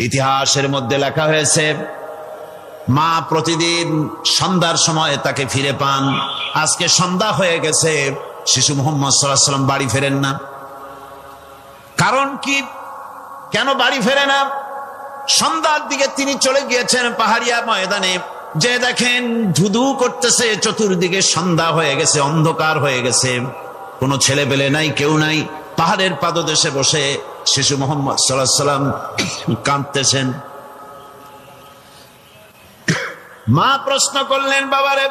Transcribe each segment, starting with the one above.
ইতিহাসের মধ্যে লেখা হয়েছে, মা প্রতিদিন সন্ধ্যার সময় তাকে ফিরে পান। আজকে সন্ধ্যা হয়ে গেছে, শিশু মোহাম্মদ সাল্লাম বাড়ি ফেরেন না। কারণ কি? কেন বাড়ি ফেরে না? সন্ধ্যার দিকে তিনি চলে গিয়েছেন পাহাড়িয়া ময়দানে। যে দেখেন ধুধু করতেছে, চতুর্দিকে সন্ধ্যা হয়ে গেছে, অন্ধকার হয়ে গেছে। কোনো ছেলে পেলে নাই, কেউ নাই, পাহাড়ের পাদদেশে বসে শিশু মোহাম্মদ সাল্লাহ সাল্লাম কাঁদতেছেন। মা প্রশ্ন করলেন, বাবারে,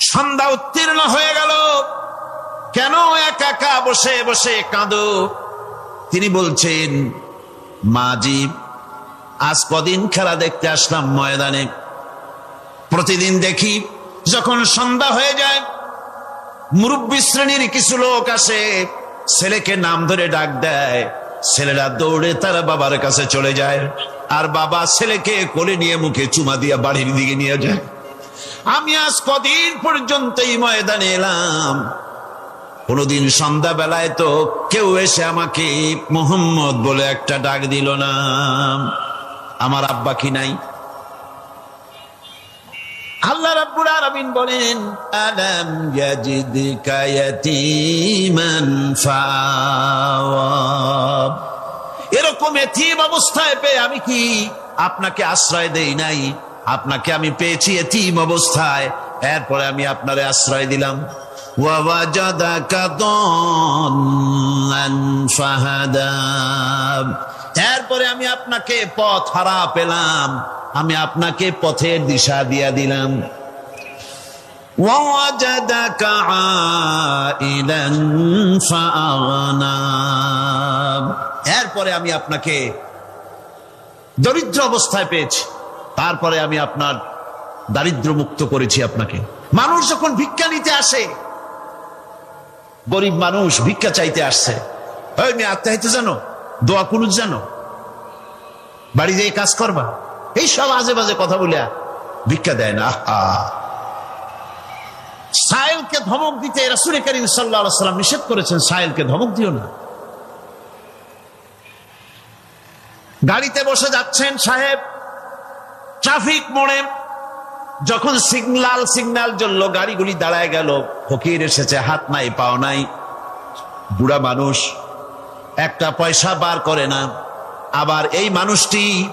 সন্ধ্যা উত্তীর্ণ হয়ে গেল। কেন একা একা বসে বসে কাঁদো? তিনি বলছেন মাজি আজ কদিন খেলা দেখতে আসলাম ময়দানে। প্রতিদিন দেখি যখন সন্ধ্যা হয়ে যায়, মুরব্বী শ্রেণির কিছু লোক আসে। ছেলেকে নাম ধরে ডাক দেয়। ছেলেরা দৌড়ে তারা বাবার কাছে চলে যায়। আর বাবা ছেলেকে কোলে নিয়ে মুখে চুমা দিয়ে বাড়ির দিকে নিয়ে যায়। আমি আজ কদিন পর্যন্ত এই ময়দানে এলাম। কোনদিন সন্ধ্যা বেলায় তো কেউ এসে আমাকে মোহাম্মদ বলে একটা ডাক দিল না। আমার আব্বা কি নাই? আলামিন বলেন, আলাম ইয়াজিদকা ইয়াতীমান ফাওয়া এরকম এতিম অবস্থায় পেয়ে আমি কি আপনাকে আশ্রয় দেই নাই? আপনাকে আমি পেয়েছি এতিম অবস্থায়, এরপরে আমি আপনারে আশ্রয় দিলাম। এরপরে আমি আপনাকে পথ হারা পেলাম, আমি আপনাকে পথের দিশা দিয়া দিলাম। ووجدك عائلا فأغنى এরপরে আমি আপনাকে দরিদ্র অবস্থায় পেয়েছি তারপরে আমি আপনার দারিদ্র মুক্ত করেছি আপনাকে মানুষ যখন ভিক্ষা নিতে আসে গরিব মানুষ ভিক্ষা চাইতে আসছে ওই মেয়ে আত্মাহিত জানো দোয়া কুনুজ জানো বাড়ি যেয়ে কাজ করবা এই সব আজে বাজে কথা বলিয়া ভিক্ষা দেয় না আহা সাহেলকে ধমক দিতে রাসুল করিম সাল্লাহ সাল্লাম নিষেধ করেছেন সাহেলকে ধমক দিও না। গাড়িতে বসে যাচ্ছেন সাহেব, ট্রাফিক মোড়ে। যখন সিগনাল সিগনাল জ্বললো, গাড়িগুলি দাঁড়ায় গেল। ফকির এসেছে, হাত নাই, পাও নাই। বুড়া মানুষ, একটা পয়সা বার করে না। আবার এই মানুষটি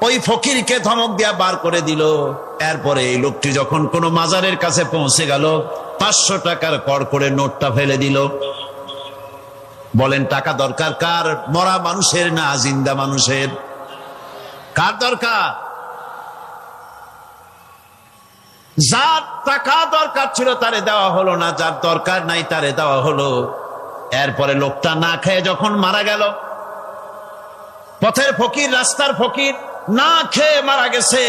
ওই ফকিরকে ধমক দিয়া বার করে দিল। এরপরে এই লোকটি যখন কোনো মাজারের কাছে পৌঁছে গেল, পাঁচশো টাকার কর করে নোটটা ফেলে দিল। বলেন, টাকা দরকার কার? মরা মানুষের না জিন্দা মানুষের? কার দরকার? যার টাকা দরকার ছিল তারে দেওয়া হলো না, যার দরকার নাই তারে দেওয়া হলো। এরপরে লোকটা না খেয়ে যখন মারা গেল, পথের ফকির, রাস্তার ফকির, না খেয়ে মারা গেছে।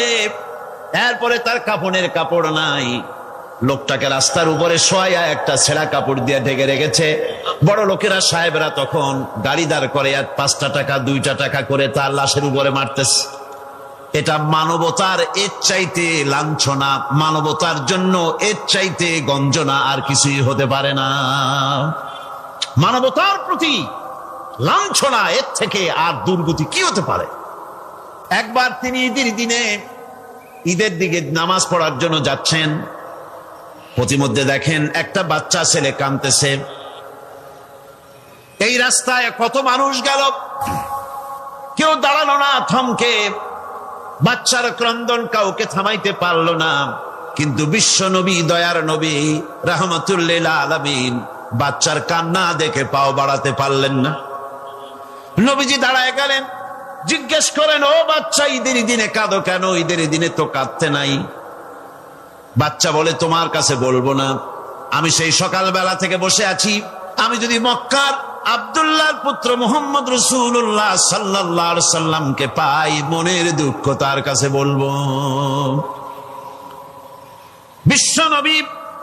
এরপরে তার কাপড়ের কাপড় নাই। লোকটাকে রাস্তার উপরে শোয়া একটা ছেঁড়া কাপড় দিয়ে ঢেকে রেখেছে। বড় লোকেরা সাহেবরা তখন গাড়ি দাঁড় করে আর পাঁচটা টাকা, দুইটা টাকা করে তার লাশের উপরে মারতেছে। এটা মানবতার এর চাইতে লাঞ্ছনা, মানবতার জন্য এর চাইতে গঞ্জনা আর কিছুই হতে পারে না। মানবতার প্রতি লাঞ্ছনা এর থেকে আর দুর্গতি কি হতে পারে? একবার তিনি দিনে ঈদের দিকে নামাজ পড়ার জন্য যাচ্ছেন। প্রতিমধ্যে দেখেন একটা বাচ্চা ছেলে কাঁদতেছে। এই রাস্তায় কত মানুষ গেল। কেউ দাঁড়াল না থমকে। বাচ্চার ক্রন্দন কাউকে থামাইতে পারল না। কিন্তু বিশ্ব নবী, দয়ার নবী, রাহমাতুল্লিল আলমিন বাচ্চার কান্না দেখে পাও বাড়াতে পারলেন না। নবীজি দাঁড়ায় গেলেন। জিজ্ঞেস করেন, ও বাচ্চা, ঈদের দিনে কাঁদো কেন? ঈদের দিনে তো কাঁদতে নাই। বাচ্চা বলে, তোমার কাছে বলব না। আমি সেই সকালবেলা থেকে বসে আছি। আমি যদি মক্কার আবদুল্লাহর পুত্র মোহাম্মদ রসুল্লাহ সাল্লাহ সাল্লামকে পাই, মনের দুঃখ তার কাছে বলব। বিশ্ব নবী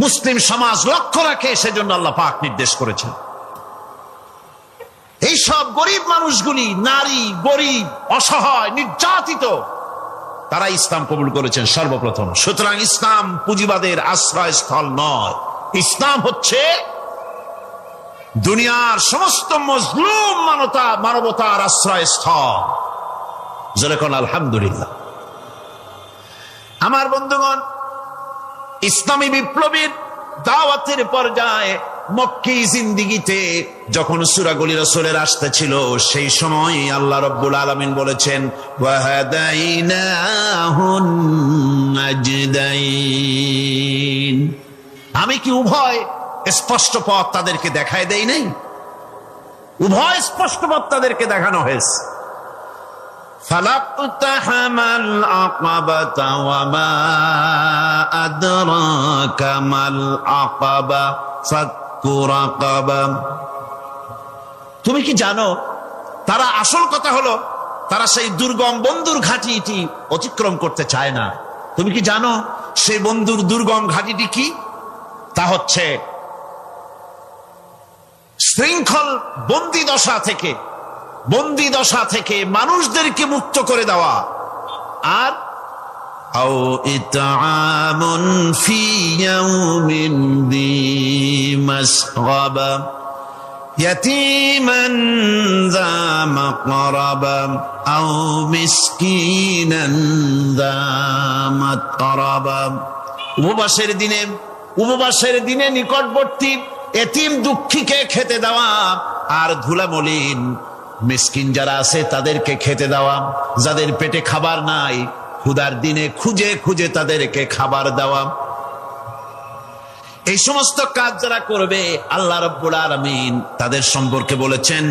মুসলিম সমাজ লক্ষ্য রাখে, সেজন্য আল্লাহ পাক নির্দেশ করেছেন। এই সব গরিব মানুষগুলি, নারী, গরিব, অসহায়, নির্যাতিত, তারা ইসলাম কবুল করেছেন সর্বপ্রথম। সুতরাং ইসলাম পুঁজিবাদের আশ্রয়স্থল নয়। ইসলাম হচ্ছে দুনিয়ার সমস্ত মজলুম মানবতা মানবতার আশ্রয়স্থল। যেরকম আলহামদুলিল্লাহ। আমার বন্ধুগণ ইসলামী বিপ্লবীর দাওয়াতের পর্যায়ে যখন সুরাগুলি রসুলের আসতেছিল, সেই সময় আল্লাহ রব্বুল আলমিন বলেছেন। আমি কি উভয় স্পষ্ট পথ তাদেরকে দেখায় দেই নাই উভয় স্পষ্ট পথ তাদেরকে দেখানো হয়েছে فلاقتحم العقبة وما أدراك ما العقبة فك رقبة তুমি কি জানো তারা আসল কথা হলো তারা সেই দুর্গম বন্ধুর ঘাটিটি অতিক্রম করতে চায় না তুমি কি জানো সেই বন্ধুর দুর্গম ঘাটিটি কি তা হচ্ছে শৃঙ্খল বন্দি দশা থেকে বন্দি দশা থেকে মানুষদেরকে মুক্ত করে দেওয়া। আর উপবাসের দিনে উপবাসের দিনে নিকটবর্তী এতিম দুঃখীকে খেতে দেওয়া। আর ধুলা মলিন মিসকিন যারা আছে, তাদেরকে খেতে দেওয়া। যাদের পেটে খাবার নাই ক্ষুদার দিনে খুঁজে খুঁজে তাদেরকে খাবার দেওয়া। এই সমস্ত কাজ যারা করবে, আল্লাহ রব্বুল আলমিন তাদের সম্পর্কে বলেছেন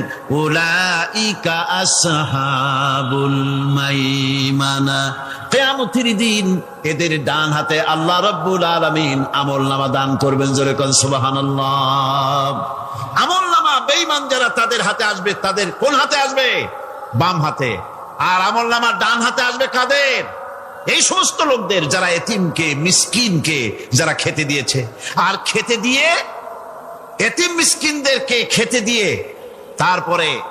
দিন এদের ডান হাতে আল্লাহ রব্বুল আলমিন আমল নামা দান করবেন, জোরে কন বেইমান যারা তাদের হাতে আসবে, তাদের কোন হাতে আসবে? বাম হাতে। আর আমল নামার ডান হাতে আসবে কাদের? এই সমস্ত লোকদের যারা এতিমকে, মিসকিনকে যারা খেতে দিয়েছে। আর খেতে দিয়ে, এতিম মিসকিনদেরকে খেতে দিয়ে, তারপরে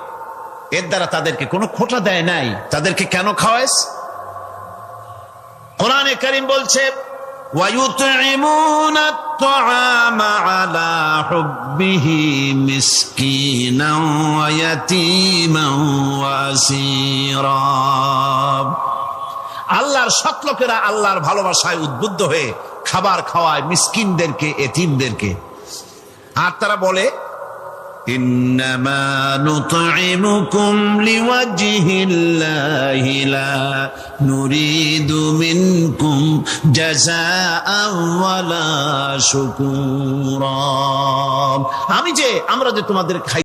এর দ্বারা তাদেরকে কোনো খোটা দেয় নাই। তাদেরকে কেন খাওয়াইস? কোরআনে করিম বলছে ওয়ায়ুত الطعام على حبه مسكينا ويتيما واسيرا আল্লাহর সৎ লোকেরা আল্লাহর ভালোবাসায় উদ্বুদ্ধ হয়ে খাবার খাওয়ায় মিসকিনদেরকে এতিমদেরকে আর তারা বলে إنما نطعمكم لوجه الله لا نريد منكم جزاء ولا شكورا আমি যে আমরা যে তোমাদের খাই